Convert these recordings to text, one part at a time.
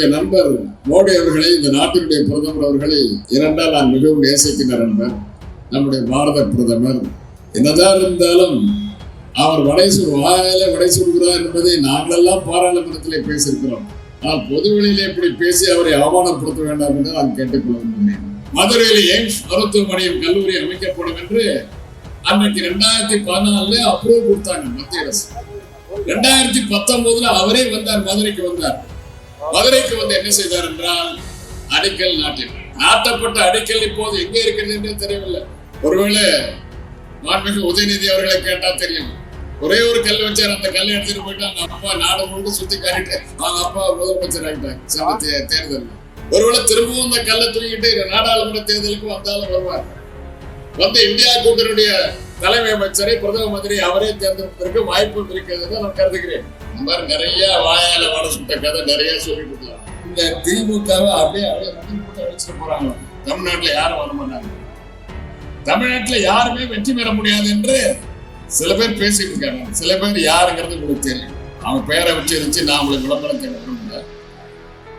என்னுடைய நண்பர் மோடி அவர்களை இந்த நாட்டினுடைய பிரதமர் அவர்களை இரண்டால் நான் மிகவும் நேசிக்கின்ற நண்பர் நம்முடைய பாரத பிரதமர். என்னதான் இருந்தாலும் அவர் வடை சுடு வாயில வடை சுடுகிறார் என்பதை நாங்களெல்லாம் பாராளுமன்றத்திலே பேசியிருக்கிறோம். ஆனால் பொதுவெளியிலே இப்படி பேசி அவரை அவமானப்படுத்த வேண்டாம் என்று நான் கேட்டுக்கொள்ள விரும்புகிறேன். மதுரையில் எய்ம்ஸ் மருத்துவமனையும் கல்லூரி அமைக்கப்படும் என்று அன்னைக்கு ரெண்டாயிரத்தி பதினாலுல அப்ரூவ் கொடுத்தாங்க மத்திய அரசு. ரெண்டாயிரத்தி பத்தொன்பதுல அவரே வந்தார் மதுரைக்கு வந்தார். மதுரைக்கு வந்து என்ன செய்தார் என்றால் அடிக்கல் நாட்டினார். நாட்டப்பட்ட அடிக்கல் இப்போது எங்கே இருக்கிறது தெரியவில்லை. ஒருவேளை மாண்புமிகு உதயநிதி அவர்களை கேட்டா தெரியும். ஒரே ஒரு கல் வச்சார் அந்த கல்லை எடுத்துட்டு போயிட்டு அவங்க அப்பா நாடு முழுக்க சுத்தி காட்டிட்டு அவங்க அப்பா முதலமைச்சர் ஆகிட்டாங்க தேர்தல் ஒருவேளை திரும்பவும் அந்த கல்லை தூக்கிட்டு நாடாளுமன்ற தேர்தலுக்கு வந்தாலும் வருவார். வந்து இந்தியா கூட்டணியுடைய தலைமை அமைச்சரை பிரதம மந்திரி அவரே தேர்ந்தெடுப்பதற்கு வாய்ப்பு இருக்கிறது நான் கருதுகிறேன். இந்த மாதிரி நிறைய வாயால வட சுட்ட கதை நிறைய சொல்லிட்டு இருக்கலாம் இந்த திமுகவை அப்படியே அப்படியே முதுகு போட்டு அடிச்சுட்டு போறாங்க. தமிழ்நாட்டுல யாரும் வர மாட்டாங்க. தமிழ்நாட்டுல யாருமே வெற்றி பெற முடியாது என்று சில பேர் பேசிட்டு இருக்காங்க. சில பேர் யாருங்கிறது உங்களுக்கு தெரியும். அவங்க பேரை வச்சு நான் உங்களுக்கு விளம்பரம் விரும்பல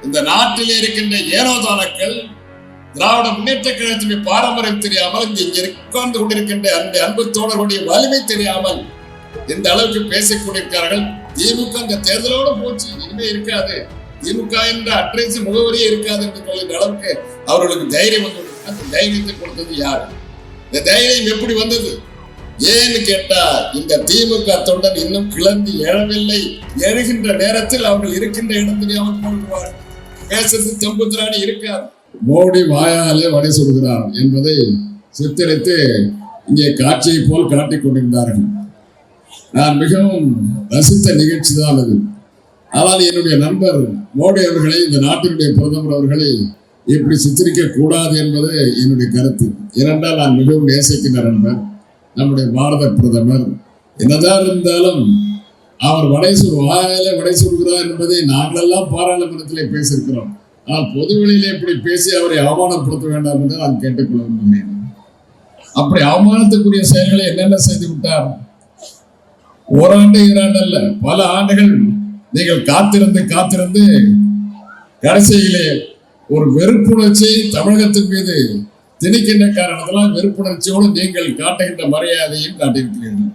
இந்த நாட்டில் இருக்கின்ற ஏனோதானக்கள் திராவிட முன்னேற்ற கழகத்தின் பாரம்பரியம் தெரியாமல் இங்கே உட்கார்ந்து கொண்டிருக்கின்ற அந்த அன்பு தோழர்களுடைய வலிமை தெரியாமல் இந்த அளவுக்கு பேசிக் கொண்டிருக்கிறார்கள்? திமுக இந்த தேர்தலோட போச்சு. இனிமே இருக்காது. திமுக என்ற அட்ரஸ் முகவரியே இருக்காது என்று சொல்லுகிற அளவுக்கு அவர்களுக்கு தைரியம் வந்து அந்த தைரியத்தை கொடுத்தது யார்? இந்த தைரியம் எப்படி வந்தது? ஏன்னு கேட்டா இந்த திமுக தொண்டன் இன்னும் கிளம்பி எழவில்லை. எழுகின்ற நேரத்தில் அவர்கள் இருக்கின்ற இடம் தெரியாமல் போடுவார். பேசுறது தெம்புத்திராணி இருக்காது. மோடி வாயாலே வடை சொல்கிறார் என்பதை சித்தரித்து இங்கே காட்சியை போல் காட்டிக் கொண்டிருந்தார்கள். நான் மிகவும் ரசித்த நிகழ்ச்சி தான் அது. ஆனால் என்னுடைய நண்பர் மோடி அவர்களை இந்த நாட்டினுடைய பிரதமர் அவர்களை இப்படி சித்தரிக்க கூடாது என்பது என்னுடைய கருத்து. இரண்டால் நான் மிகவும் நேசிக்கின்ற நண்பர் நம்முடைய பாரத பிரதமர். என்னதான் இருந்தாலும் அவர் வடை சுடு வாயாலே வடை சுடுகிறார் என்பதை நாங்களெல்லாம் பாராளுமன்றத்திலே பேசியிருக்கிறோம். ஆனால் பொதுவெளியிலே இப்படி பேசி அவரை அவமானப்படுத்த வேண்டாம் என்று நான் கேட்டுக்கொள்ள விரும்புகிறேன். அப்படி அவமானத்துக்குரிய செயல்களை என்னென்ன செய்து விட்டார்? ஓராண்டு ஈராண்டு அல்ல பல ஆண்டுகள் நீங்கள் காத்திருந்து காத்திருந்து கடைசியிலே ஒரு வெறுப்புணர்ச்சியை தமிழகத்தின் மீது திணிக்கின்ற காரணத்தினால் வெறுப்புணர்ச்சியோடு நீங்கள் காட்டுகின்ற மரியாதையும் காட்டியிருக்கிறீர்கள்.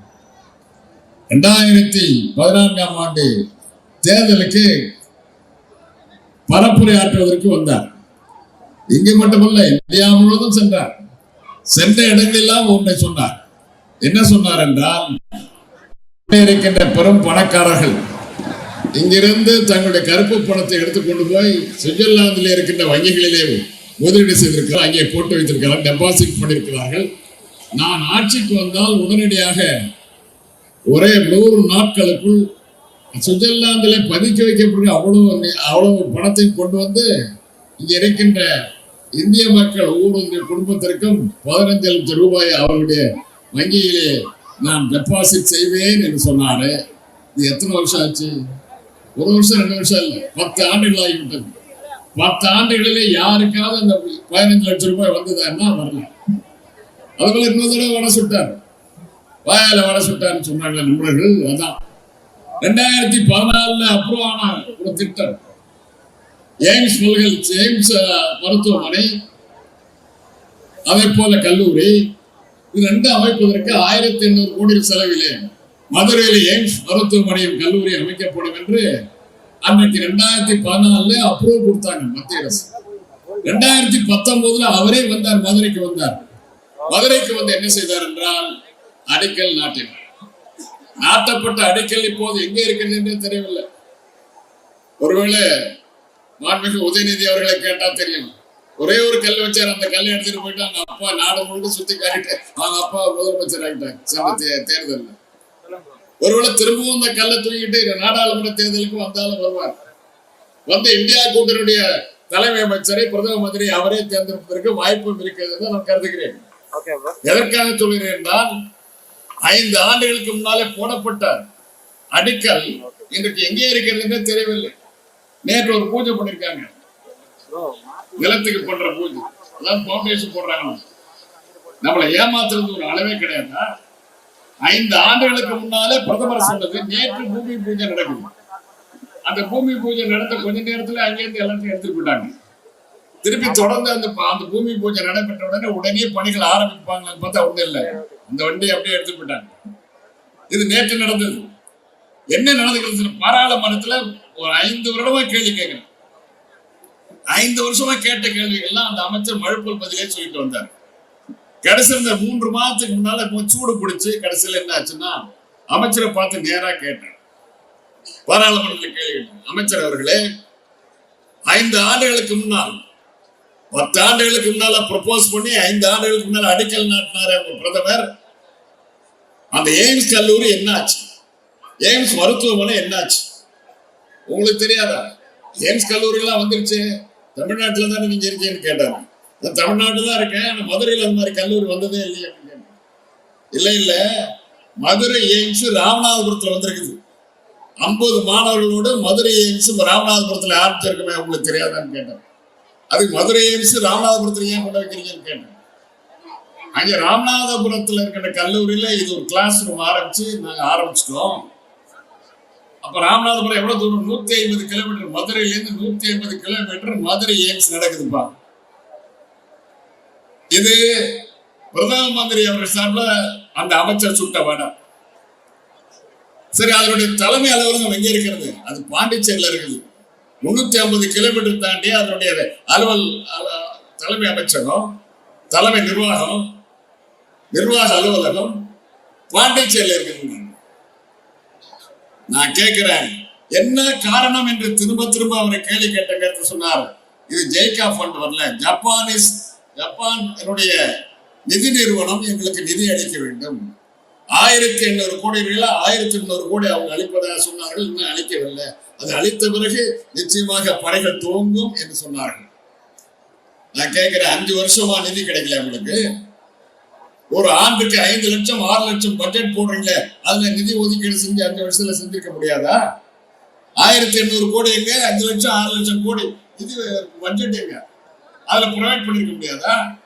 இரண்டாயிரத்தி பதினான்காம் ஆண்டு தேர்தலுக்கு பரப்புரை ஆற்றுவதற்கு வந்தார். இங்கு மட்டுமல்ல இந்தியா முழுவதும் சென்றார். சென்ற இடங்களெல்லாம் ஒன்றை சொன்னார். என்ன சொன்னார் என்றால் இருக்கின்ற பெரும் பணக்காரர்கள் இங்கிருந்து தங்களுடைய கருப்பு பணத்தை எடுத்துக்கொண்டு போய் சுவிட்சர்லாந்தில் இருக்கின்ற வங்கிகளிலே முதலீடு செய்திருக்கிறார் அங்கே போட்டு வைத்திருக்கிறார் டெபாசிட் பண்ணியிருக்கிறார்கள். நான் ஆட்சிக்கு வந்தால் உடனடியாக ஒரே நூறு நாட்களுக்குள் சுவிட்சர்லாந்திலே பதுக்கி வைக்கப்படுற அவ்வளவு அவ்வளவு பணத்தை கொண்டு வந்து இங்க இருக்கின்ற இந்திய மக்கள் ஒவ்வொரு குடும்பத்திற்கும் பதினஞ்சு லட்சம் ரூபாய் அவருடைய வங்கியிலே நான் டெபாசிட் செய்வேன் என்று சொன்னாரு. இது எத்தனை வருஷம் ஆச்சு? ஒரு வருஷம் ரெண்டு வருஷம் இல்லை. பத்து ஆண்டுகள் ஆகிவிட்டது. பத்து ஆண்டுகளிலே யாருக்காவது அந்த பதினஞ்சு லட்சம் ரூபாய் வந்ததுன்னா வரல. அதுபோல இன்னொரு தடவை வடை சுட்டார் வாயால வடை சுட்டார்னு சொன்னாங்க நண்பர்கள். அதான். ரெண்டாயிரத்தி பதினாலுல அப்ரூவ் ஆன ஒரு திட்டம். எய்ம்ஸ் பல்கலை எய்ம்ஸ் மருத்துவமனை அதே போல கல்லூரி. இது ரெண்டு அமைப்பதற்கு ஆயிரத்தி எண்ணூறு கோடி செலவிலே மதுரையில் எய்ம்ஸ் மருத்துவமனையும் கல்லூரி அமைக்கப்படும் என்று அன்னைக்கு ரெண்டாயிரத்தி பதினாலுல அப்ரூவ் கொடுத்தாங்க மத்திய அரசு. ரெண்டாயிரத்தி பத்தொன்பதுல அவரே வந்தார் மதுரைக்கு வந்தார். மதுரைக்கு வந்து என்ன செய்தார் என்றால் அடிக்கல் நாட்டினார். நாட்டப்பட்ட அடிக்கல் இப்போது எங்கே இருக்கிறது என்றே தெரியவில்லை. ஒருவேளை மாண்புமிகு உதயநிதி அவர்களை கேட்டா தெரியும். ஒரே ஒரு கல் வச்சார் அந்த கல்லை எடுத்துட்டு போயிட்டு அவங்க அப்பா நாடு முழுக்க சுத்தி காட்டிட்டு அவங்க அப்பா முதலமைச்சர் ஆகிட்டாங்க சென்ற தே- தேர்தல்ல. ஒருவேளை திரும்பவும் அந்த கல்லை தூக்கிட்டு நாடாளுமன்ற தேர்தலுக்கு வந்தாலும் வருவார். வந்து இந்தியா கூட்டணியுடைய தலைமை அமைச்சரை பிரதம மந்திரி அவரே தேர்ந்தெடுப்பதற்கு வாய்ப்பும் இருக்கிறது நான் கருதுகிறேன். எதற்காக சொல்கிறேன் என்றால் ஐந்து ஆண்டுகளுக்கு முன்னாலே போடப்பட்ட அடிக்கல் இன்றைக்கு எங்கே இருக்கிறதுன்னே தெரியவில்லை. நேற்று ஒரு பூஜை பண்ணிருக்காங்க. நிலத்துக்கு பண்ற பூஜை. அதான் பவுண்டேஷன் போடுறாங்க நம்மளை ஏமாத்துறது ஒரு அளவே கிடையாதா? ஐந்து ஆண்டுகளுக்கு முன்னாலே பிரதமர் சொன்னது நேற்று பூமி பூஜை நடக்குது. அந்த பூமி பூஜை நடந்த கொஞ்ச நேரத்துல அங்கேருந்து எல்லாத்தையும் எடுத்துட்டு போயிட்டாங்க. திருப்பி தொடர்ந்து அந்த அந்த பூமி பூஜை நடைபெற்ற உடனே உடனே பணிகள் ஆரம்பிப்பாங்களான்னு பார்த்தா ஒண்ணும் இல்லை. அந்த வண்டியை அப்படியே எடுத்து போயிட்டாங்க. இது நேற்று நடந்தது. என்ன நடந்துக்கிறது பாராளுமன்றத்துல ஒரு ஐந்து வருடமா கேள்வி கேட்கிறேன். ஐந்து வருஷமா கேட்ட கேள்விகள்லாம் அந்த அமைச்சர் மழுப்பல் பதிலே சொல்லிட்டு வந்தார். கடைசி இந்த மூன்று மாதத்துக்கு முன்னால இப்போ சூடு பிடிச்சி கடைசியில் என்ன ஆச்சுன்னா அமைச்சரை பார்த்து நேரா கேட்டேன். பாராளுமன்றத்தில் கேள்வி கேட்டேன். அமைச்சர் அவர்களே ஐந்து ஆண்டுகளுக்கு முன்னால் பத்து ஆண்டுகளுக்கு முன்னால ப்ரப்போஸ் பண்ணி ஐந்து ஆண்டுகளுக்கு முன்னால அடிக்கல் நாட்டினார் பிரதமர். அந்த எய்ம்ஸ் கல்லூரி என்னாச்சு? எய்ம்ஸ் மருத்துவமனை என்னாச்சு? உங்களுக்கு தெரியாதா? எய்ம்ஸ் கல்லூரிலாம் வந்துருச்சு. தமிழ்நாட்டில் தானே நீங்க இருக்கீங்கன்னு கேட்டாங்க. நான் தமிழ்நாட்டில் தான் இருக்கேன். ஆனால் மதுரையில் அந்த மாதிரி கல்லூரி வந்ததே இல்லையா? அப்படின்னு கேட்டேன். மதுரை எய்ம்ஸ் ராமநாதபுரத்தில் வந்திருக்குது. ஐம்பது மாணவர்களோடு மதுரை எய்ம்ஸ் ராமநாதபுரத்தில் ஆரம்பிச்சிருக்குமே உங்களுக்கு தெரியாதான்னு கேட்டேன். அதுக்கு மதுரை எய்ம்ஸ் ராமநாதபுரத்தில் ஏன் கொண்டு வைக்கிறீங்கன்னு கேட்டேன். அங்க ராமநாதபுரத்துல இருக்கிற கல்லூரியில இது ஒரு கிளாஸ் ரூம் ஆரம்பிச்சு நாங்க ஆரம்பிச்சிட்டோம். அப்ப ராமநாதபுரம் எவ்வளவு தூரம்? நூத்தி ஐம்பது கிலோமீட்டர் மதுரையில இருந்து நூத்தி ஐம்பது கிலோமீட்டர் மதுரை எய்ம்ஸ் நடக்குதுப்பா. இது பிரதம மந்திரி அவர்கள் சார்பில் அந்த அமைச்சர் சுட்ட வடம் சரி அதனுடைய தலைமை அலுவலகம் எங்க இருக்கிறது? அது பாண்டிச்சேரியில் இருக்குது. முன்னூத்தி ஐம்பது கிலோமீட்டர் தாண்டி அதனுடைய அலுவல் தலைமை அமைச்சகம் தலைமை நிர்வாகம் நிர்வாக அலுவலகம் பாண்டிச்சேரியில் இருக்குது நான் கேட்கிறேன் என்ன காரணம் என்று திரும்ப திரும்ப அவரை கேள்வி கேட்டங்கிறது சொன்னார். இது ஜெய்கா ஃபண்ட் வரல. ஜப்பானிஸ் ஜப்பான் என்னுடைய நிதி நிறுவனம் எங்களுக்கு நிதி அளிக்க வேண்டும். ஆயிரத்தி எண்ணூறு கோடி ரூபாய் ஆயிரத்தி எண்ணூறு கோடி அவங்க அளிப்பதாக சொன்னார்கள். இன்னும் அளிக்கவில்லை. அது அளித்த பிறகு நிச்சயமாக படைகள் துவங்கும் என்று சொன்னார்கள். நான் கேட்கிறேன் அஞ்சு வருஷமா நிதி கிடைக்கல உங்களுக்கு? ஒரு ஆண்டுக்கு ஐந்து லட்சம் ஆறு லட்சம் பட்ஜெட் போடுறீங்க. அதுல நிதி ஒதுக்கீடு செஞ்சு அஞ்சு வருஷத்துல செஞ்சிருக்க முடியாதா? ஆயிரத்தி எண்ணூறு கோடி எங்க? அஞ்சு லட்சம் ஆறு லட்சம் கோடி. இது பட்ஜெட் எங்க? அதுல ப்ரொவைட் பண்ணிருக்க முடியாதா?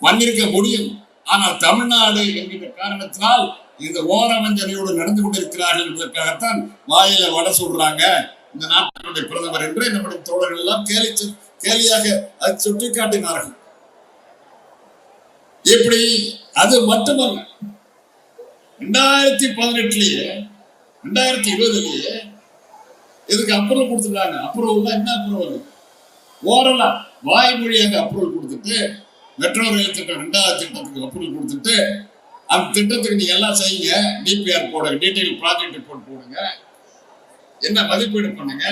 பண்ணிருக்க முடியும். ஆனால் தமிழ்நாடு என்கிற காரணத்தினால் இந்த ஓரவஞ்சனையோடு நடந்து கொண்டிருக்கிறார்கள் என்பதற்காகத்தான் வாயில வடை சொல்றாங்க இந்த நாட்டினுடைய பிரதமர் என்று நம்முடைய தோழர்கள் எல்லாம் கேலி கேலியாக அதை சுட்டிக்காட்டினார்கள். இப்படி அது மட்டுமல்ல. ரெண்டாயிரத்தி பதினெட்டுலயே ரெண்டாயிரத்தி இருபதுலயே இதுக்கு அப்ரூவல் கொடுத்துட்டாங்க. அப்ரூவல் என்ன அப்ரூவல் ஓரலா வாய்மொழியாக அப்ரூவல் கொடுத்துட்டு மெட்ரோ ரயில் திட்டம் ரெண்டாவது திட்டத்துக்கு அப்ரூவல் கொடுத்துட்டு அந்த திட்டத்துக்கு நீங்க எல்லாம் செய்யுங்க. டிபிஆர் போடுங்க டீட்டெயில் ப்ராஜெக்ட் ரிப்போர்ட் போடுங்க. என்ன மதிப்பீடு பண்ணுங்க?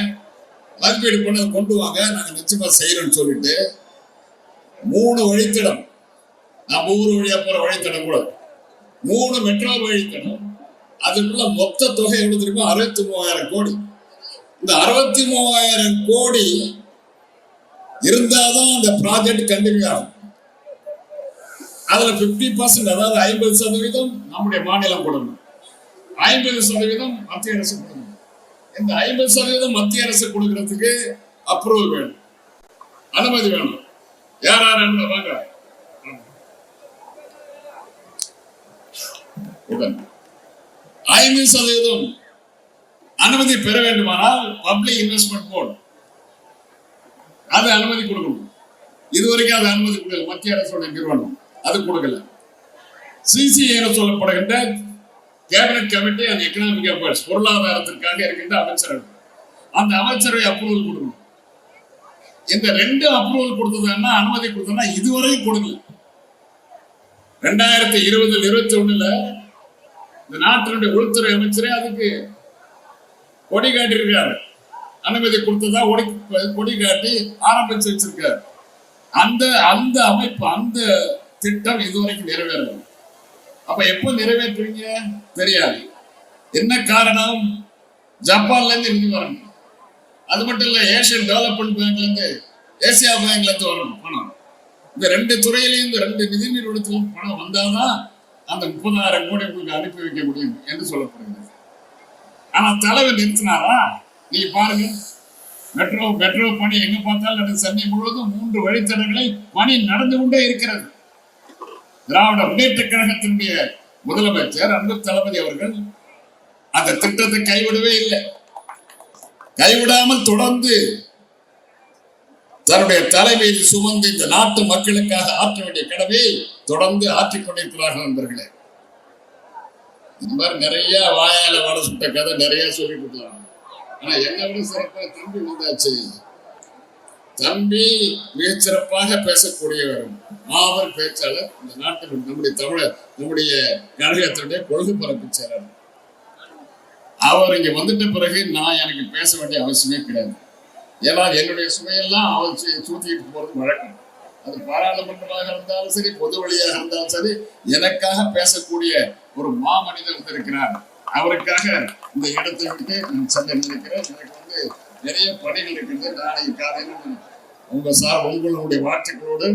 மதிப்பீடு பண்ணது கொண்டு வாங்க. நாங்கள் நிச்சயமா செய்யறோம்னு சொல்லிட்டு மூணு வழித்திடம் நம்ம ஊர் வழியா போற வழித்தடம் கூட மூணு மெட்ரோ வழித்தடம். அதுக்குள்ள மொத்த தொகை எவ்வளவு தெரியுமா? அறுபத்தி மூவாயிரம் கோடி. இந்த அறுபத்தி மூவாயிரம் கோடி இருந்தாதான் அந்த ப்ராஜெக்ட் கண்டினியூ ஆகும். அதுல 50% பர்சன்ட் அதாவது ஐம்பது சதவீதம் நம்முடைய மாநிலம் கொடுக்கணும் ஐம்பது சதவீதம் மத்திய அரசு கொடுக்கணும் இந்த ஐம்பது சதவீதம் மத்திய அரசு கொடுக்கறதுக்கு அப்ரூவல் வேணும். அனுமதி வேணும். யார் யார் அனுமதி வாங்க ஐந்து சதவீதம் அனுமதி பெற வேண்டுமானால் பப்ளிக் இன்வெஸ்ட்மெண்ட் போர்டு அது அனுமதி கொடுக்கணும். இதுவரைக்கும் அது அனுமதி கொடுக்கல. மத்திய அரசோட நிறுவனம் அது கொடுக்கல. சிசிஏ என சொல்லப்படுகின்ற cabinet committee and economic affairs பொருளாதாரத்திற்காக இருக்கின்ற அமைச்சரவை அந்த அமைச்சரவை அப்ரூவல் கொடுக்கணும். இந்த ரெண்டு அப்ரூவல் கொடுத்ததுன்னா அனுமதி கொடுத்ததுன்னா இதுவரையும் கொடுக்கல. ரெண்டாயிரத்தி இருபதுல இருபத்தி ஒண்ணுல இந்த நாட்டினுடைய உள்துறை அமைச்சரே அதுக்கு கொடி காட்டியிருக்காரு. அனுமதி கொடுத்ததா ஒடி கொடி காட்டி ஆரம்பிச்சு வச்சிருக்காரு. அந்த அந்த அமைப்பு அந்த திட்டம் இதுவரைக்கும் நிறைவேறல. அப்ப எப்போ நிறைவேற்றுவீங்க? தெரியாது. என்ன காரணம்? ஜப்பான்ல இருந்து நிதி வரணும். அது மட்டும் இல்ல ஏசியன் டெவலப்மெண்ட் பேங்க்ல இருந்து ஏசியா பேங்க்ல இருந்து வரணும் பணம். இந்த ரெண்டு துறையிலையும் இந்த ரெண்டு நிதி நிறுவனத்திலும் பணம் வந்தாதான் அந்த முப்பதாயிரம் கோடி உங்களுக்கு அனுப்பி வைக்க முடியும் என்று சொல்லப்படுகிறது. ஆனால் தலைவர் நிறுத்தினாரா? நீ பாருங்க. மெட்ரோ மெட்ரோ பணி எங்க பார்த்தாலும் சென்னை முழுவதும் மூன்று வழித்தடங்களை பணி நடந்து கொண்டே இருக்கிறது. திராவிட முன்னேற்ற கழகத்தினுடைய முதலமைச்சர் அன்பு தளபதி அவர்கள் அந்த திட்டத்தை கைவிடவே இல்லை. கைவிடாமல் தொடர்ந்து தன்னுடைய தலைமையில் சுமந்து இந்த நாட்டு மக்களுக்காக ஆற்ற வேண்டிய கடமையை தொடர்ந்து ஆற்றிக்கொண்டிருக்கிறார்கள் நண்பர்களே. இந்த மாதிரி நிறைய வாயால வட சுட்ட கதை நிறைய சொல்லி கொடுக்கலாம். ஆனா என்னை விட சிறப்பாக தம்பி வந்தாச்சு. தம்பி மிகச்சிறப்பாக பேசக்கூடியவர் மாபெரும் பேச்சாளர் இந்த நாட்டில் நம்முடைய தமிழர் நம்முடைய கழகத்தினுடைய கொள்கை பரப்பு செயலாளர். அவர் இங்க வந்துட்ட பிறகு நான் எனக்கு பேச வேண்டிய அவசியமே கிடையாது. ஏன்னா என்னுடைய சுமையெல்லாம் அவர் சு- சுத்திட்டு போறது வழக்கம். அது பாராளுமன்றமாக இருந்தாலும் சரி பொது வழியாக இருந்தாலும் சரி எனக்காக பேசக்கூடிய ஒரு மாமனிதர் இருக்கிறார். அவருக்காக இந்த இடத்தை விட்டு நான் செல்ல நினைக்கிறேன். எனக்கு வந்து நிறைய பணிகள் இருக்கிறது நாளைக்கு காலையில் உங்க சார் உங்களுடைய வாழ்த்துக்களோடு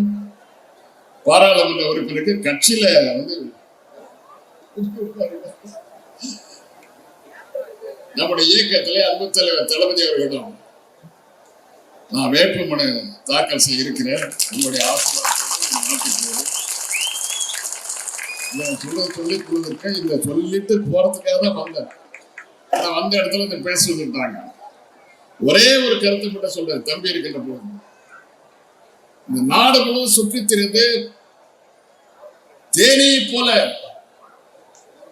பாராளுமன்ற உறுப்பினருக்கு கட்சியில வந்து நம்முடைய இயக்கத்திலே அன்பு தலைவர் தளபதி அவர்களிடம் நான் வேட்புமனு தாக்கல் செய்ய இருக்கிறேன் உங்களுடைய ஆசீர்வாதத்தோடு நாட்டுக்கு சொல்ல சொல்லி கொடுத்துருக்கேன் இந்த சொல்லிட்டு போறதுக்காக தான் வந்தேன். நான் வந்த இடத்துல இந்த பேசி வந்துட்டாங்க. ஒரே ஒரு கருத்து மட்டும் சொல்றேன் தம்பி இருக்கின்ற போது. இந்த நாடு முழுவதும் சுற்றி திரிந்து தேனியை போல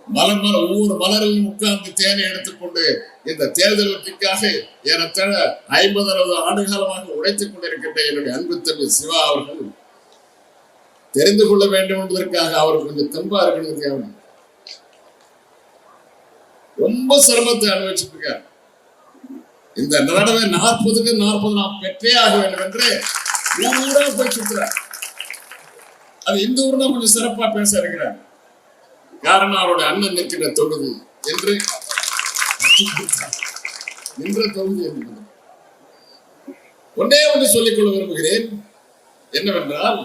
மலர் மலர் ஒவ்வொரு மலரையும் உட்கார்ந்து தேனை எடுத்துக்கொண்டு இந்த தேர்தலுக்காக ஏறத்தாழ ஐம்பது அறுபது ஆண்டு காலமாக உழைத்துக் கொண்டிருக்கின்ற என்னுடைய அன்பு தம்பி சிவா அவர்கள் தெரிந்து கொள்ள வேண்டும் என்பதற்காக அவர் கொஞ்சம் தெம்பா இருக்கணும் தேவை ரொம்ப சிரமத்தை அனுபவிச்சுட்டு இருக்கார் இந்த நடவை நாற்பதுக்கு நாற்பது நாம் பெற்றே ஆக வேண்டும் என்று ஊரா போய் சுற்றுறார். அது இந்த ஊர்ல கொஞ்சம் சிறப்பா பேச இருக்கிறார். காரணம் அவருடைய அண்ணன் நிற்கிற தொகுதி என்று நின்ற தொகுதி என்று ஒன்றே ஒன்று சொல்லிக்கொள்ள விரும்புகிறேன். என்னவென்றால்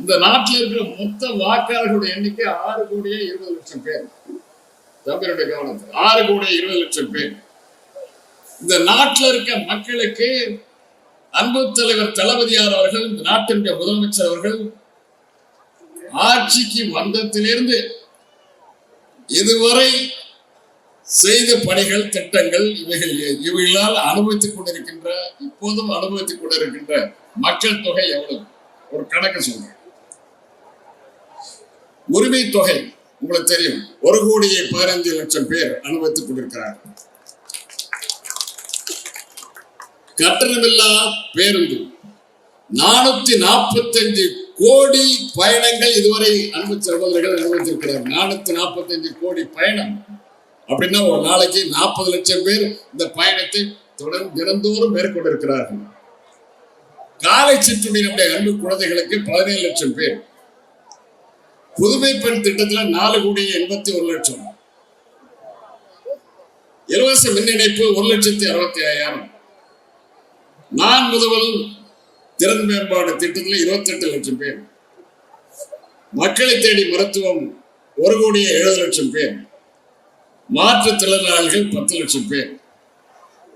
இந்த நாட்டில் இருக்கிற மொத்த வாக்காளர்களுடைய எண்ணிக்கை ஆறு கோடியே இருபது லட்சம் பேர். தமிழருடைய கவனத்தில் ஆறு கோடியே இருபது லட்சம் பேர். இந்த நாட்டில் இருக்க மக்களுக்கு அன்பு தலைவர் தளபதியார் அவர்கள் இந்த நாட்டினுடைய முதலமைச்சர் அவர்கள் ஆட்சிக்கு வந்தத்திலிருந்து இதுவரை செய்த பணிகள் திட்டங்கள் இவைகள் இவைகளால் அனுபவித்துக் கொண்டிருக்கின்ற இப்போதும் அனுபவித்துக் கொண்டிருக்கின்ற மக்கள் தொகை எவ்வளவு? ஒரு கணக்கு சொல்றேன் உரிமை தொகை உங்களுக்கு தெரியும். ஒரு கோடியே பதினைந்து லட்சம் பேர் அனுபவித்துக் கொண்டிருக்கிறார்கள் கட்டணமில்லா பேருந்து நானூத்தி நாற்பத்தஞ்சு கோடி பயணங்கள் இதுவரை அன்பு சகோதரர்கள் அனுபவித்திருக்கிறார் நானூத்தி நாற்பத்தஞ்சு கோடி பயணம். அப்படின்னா ஒரு நாளைக்கு நாற்பது லட்சம் பேர் இந்த பயணத்தை தொடர்ந்து தினந்தோறும் மேற்கொண்டிருக்கிறார்கள். காலை சிற்றுண்டி நம்முடைய அன்பு குழந்தைகளுக்கு பதினேழு லட்சம் பேர். புதுமை பெண் திட்டத்துல நாலு கோடி எண்பத்தி ஒரு லட்சம். இலவச மின் இணைப்பு ஒரு லட்சத்தி அறுபத்தி ஐயாயிரம். நான் முதல் திறன் மேம்பாடு திட்டத்தில் இருபத்தெட்டு லட்சம் பேர். மக்களை தேடி மருத்துவம் ஒரு கோடியே எழுபது லட்சம் பேர். மாற்றுத்திறனாளிகள் பத்து லட்சம் பேர்.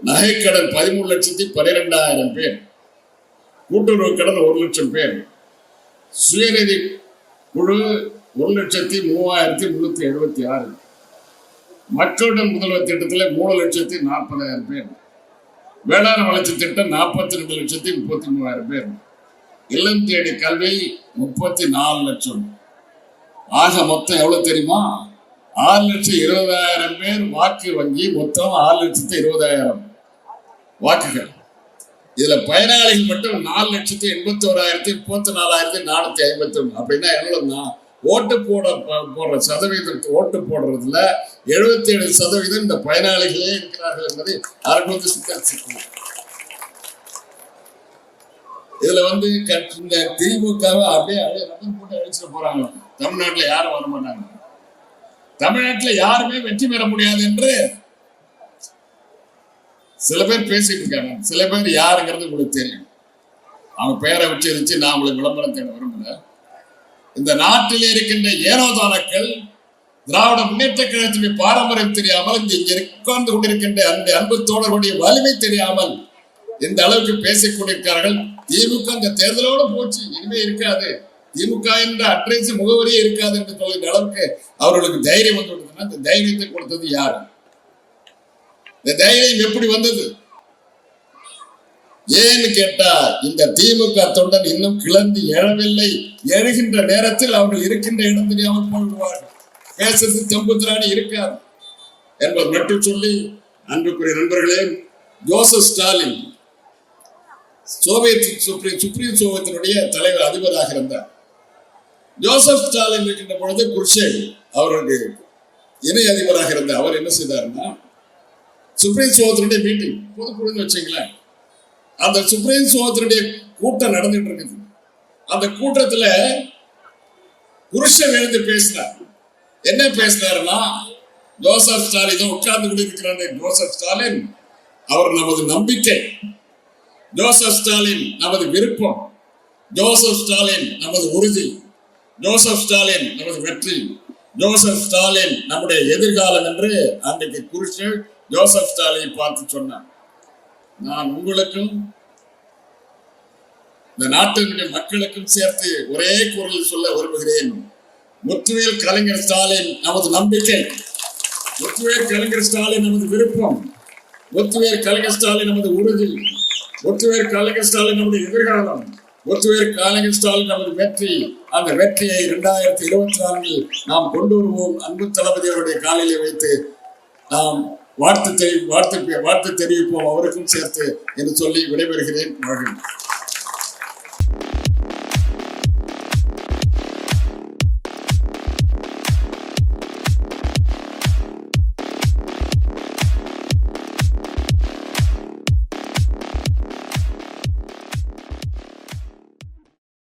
நகைக்கடன் பதிமூணு லட்சத்தி பன்னிரெண்டாயிரம் பேர். கூட்டுறவு கடன் ஒரு லட்சம் பேர். சுயநிதி குழு ஒரு லட்சத்தி மூவாயிரத்தி முன்னூத்தி எழுபத்தி ஆறு. மக்களுடன் முதல்வர் திட்டத்தில் மூணு லட்சத்தி நாற்பதாயிரம் பேர். வேளாண் வளர்ச்சி திட்டம் நாற்பத்தி ரெண்டு லட்சத்தி முப்பத்தி மூவாயிரம் பேர். இல்லம் தேடி கல்வி முப்பத்தி நாலு லட்சம். ஆக மொத்தம் எவ்வளவு தெரியுமா? ஆறு லட்சம் இருபதாயிரம் பேர் வாக்கு வங்கி மொத்தம் ஆறு லட்சத்தி இருபதாயிரம் வாக்குகள். இதுல பயனாளிகள் மட்டும் நாலு லட்சத்தி எண்பத்தி ஓராயிரத்தி முப்பத்தி நாலாயிரத்தி நானூத்தி ஐம்பத்தி ஒன்று அப்படின்னா எவ்வளோன்னா ஓட்டு போட போடுற சதவீதம் ஓட்டு போடுறதுல எழுபத்தி ஏழு சதவீதம் இந்த பயனாளிகளே இருக்கிறார்கள் என்பதை அரங்கோந்து சித்தரிச்சிருக்கணும் இதுல வந்து இந்த திமுகவை அப்படியே அப்படியே ரத்தம் போட்டு அழிச்சிட போறாங்க. தமிழ்நாட்டுல யாரும் வர மாட்டாங்க. தமிழ்நாட்டுல யாருமே வெற்றி பெற முடியாது என்று சில பேர் பேசிட்டு இருக்காங்க. சில பேர் யாருங்கிறது உங்களுக்கு தெரியும். அவங்க பெயரை உச்சரிச்சு நான் உங்களுக்கு விளம்பரம் தேட விரும்பல. இந்த நாட்டில் இருக்கின்ற ஏனோதானக்கள் திராவிட முன்னேற்ற கழகத்தினுடைய பாரம்பரியம் தெரியாமல் இங்க இங்கே உட்கார்ந்து கொண்டிருக்கின்ற அந்த அன்பு தோழர்களுடைய வலிமை தெரியாமல் இந்த அளவுக்கு பேசிக் கொண்டிருக்கிறார்கள். திமுக இந்த தேர்தலோட போச்சு. இனிமே இருக்காது. திமுக என்ற அட்ரஸ் முகவரியே இருக்காது என்று சொல்கிற அளவுக்கு அவர்களுக்கு தைரியம் வந்து விட்டதுன்னா இந்த தைரியத்தை கொடுத்தது யாரு? இந்த தைரியம் எப்படி வந்தது? ஏன்னு கேட்டா இந்த திமுக தொண்டன் இன்னும் கிளந்து எழவில்லை. எழுகின்ற நேரத்தில் அவர்கள் இருக்கின்ற இடம் தெரியாமல் போய்விடுவார்கள். பேசுறது தம்புத்திராணி இருக்காது என்பது மட்டும் சொல்லி அன்புக்குரிய நண்பர்களே Joseph Stalin Soviet supreme supreme சோவியத்தினுடைய தலைவர் அதிபராக இருந்தார். ஜோசப் ஸ்டாலின் இருக்கின்ற பொழுது குர்ஷேவ் அவருக்கு இணை அதிபராக இருந்தார். அவர் என்ன செய்தாருன்னா சுப்ரீம் சோகத்தினுடைய மீட்டிங் பொதுக்குழுன்னு வச்சுங்களேன் அந்த சுப்ரீம் சோகத்தினுடைய கூட்டம் நடந்துட்டு இருக்குது. அந்த கூட்டத்துல புருஷன் எழுந்து பேசினார். என்ன பேசினாருன்னா ஜோசப் ஸ்டாலின் உட்கார்ந்து கொண்டு இருக்கிறாரு ஜோசப் ஸ்டாலின் அவர் நமது நம்பிக்கை. ஜோசப் ஸ்டாலின் நமது விருப்பம். ஜோசப் ஸ்டாலின் நமது உறுதி. ஜோசப் ஸ்டாலின் நமது வெற்றி. ஜோசப் ஸ்டாலின் நம்முடைய எதிர்காலம் என்று அன்றைக்கு குருஷன் ஜோசப் ஸ்டாலின் பார்த்து சொன்னார். நான் உங்களுக்கும் இந்த நாட்டினுடைய மக்களுக்கும் சேர்த்து ஒரே குரல் சொல்ல விரும்புகிறேன். முத்துவேல் கலைஞர் ஸ்டாலின் நமது நம்பிக்கை. முத்துவேல் கலைஞர் ஸ்டாலின் நமது விருப்பம். முத்துவேல் கலைஞர் ஸ்டாலின் நமது உறுதி. முத்துவேல் கலைஞர் ஸ்டாலின் நமது எதிர்காலம். முத்துவேல் கலைஞர் ஸ்டாலின் நமது வெற்றி. அந்த வெற்றியை இரண்டாயிரத்தி இருபத்தி நான்கில் நாம் கொண்டு வருவோம். அன்பு தளபதி அவருடைய காலையிலே வைத்து நாம் வாழ்த்து தெரி வாழ்த்து வாழ்த்து தெரிவிப்போம் அவருக்கும் சேர்த்து என்று சொல்லி விடைபெறுகிறேன். வாழ்கிறேன்